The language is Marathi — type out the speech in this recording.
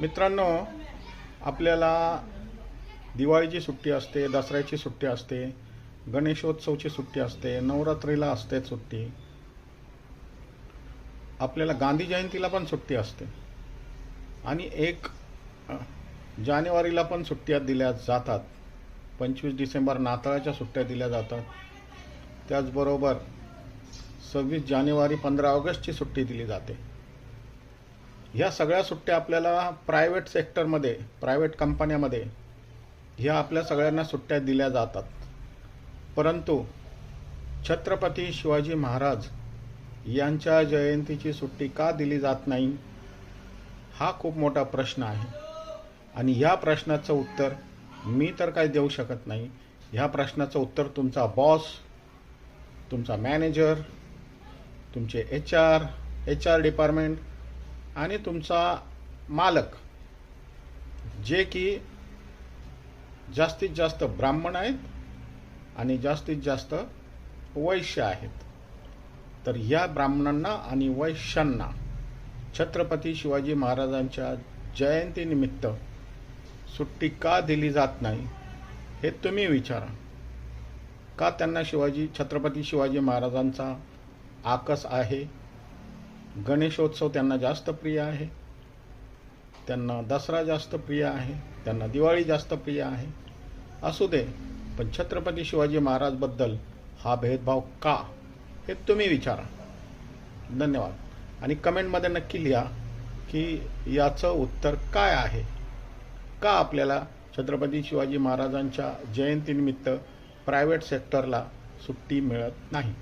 मित्रांनो आपल्याला दिवाळीची सुट्टी असते दसऱ्याची सुट्टी असते गणेशोत्सवची सुट्टी असते नवरात्रीला असते सुट्टी. आपल्याला गांधी जयंतीला पण सुट्टी असते. आणि एक जानेवारीला पण सुट्ट्या दिल्या जातात. पंचवीस डिसेंबर नाताळाच्या सुट्ट्या दिल्या जातात. त्याचबरोबर सव्वीस जानेवारी पंधरा ऑगस्टची सुट्टी दिली जाते. ह्या सगळ्या सुट्ट्या आपल्याला प्रायव्हेट सेक्टरमध्ये प्रायव्हेट कंपन्यामध्ये ह्या आपल्या सगळ्यांना सुट्ट्या दिल्या जातात. परंतु छत्रपती शिवाजी महाराज यांच्या जयंतीची सुट्टी का दिली जात नाही हा खूप मोठा प्रश्न आहे. आणि या प्रश्नाचं उत्तर मी तर काही देऊ शकत नाही. ह्या प्रश्नाचं उत्तर तुमचा बॉस तुमचा मॅनेजर तुमचे H R H R department आणि तुमचा मालक जे की जास्तीत जास्त ब्राह्मण आहेत आणि जास्तीत जास्त वैश्य आहेत. तर या ब्राह्मणांना आणि वैश्यांना छत्रपती शिवाजी महाराजांच्या जयंतीनिमित्त सुट्टी का दिली जात नाही हे तुम्ही विचारा. का त्यांना शिवाजी छत्रपती शिवाजी महाराजांचा आकस आहे? गणेशोत्सव त्यांना जास्त प्रिय आहे. त्यांना दसरा जास्त प्रिय आहे. त्यांना दिवाळी जास्त प्रिय आहे. असू दे पण छत्रपती शिवाजी महाराजबद्दल हा भेदभाव का? हे तुम्ही विचारा. धन्यवाद. आणि कमेंटमध्ये नक्की लिहा की याचं उत्तर काय आहे? का आपल्याला छत्रपती शिवाजी महाराजांच्या जयंतीनिमित्त प्रायव्हेट सेक्टरला सुट्टी मिळत नाही?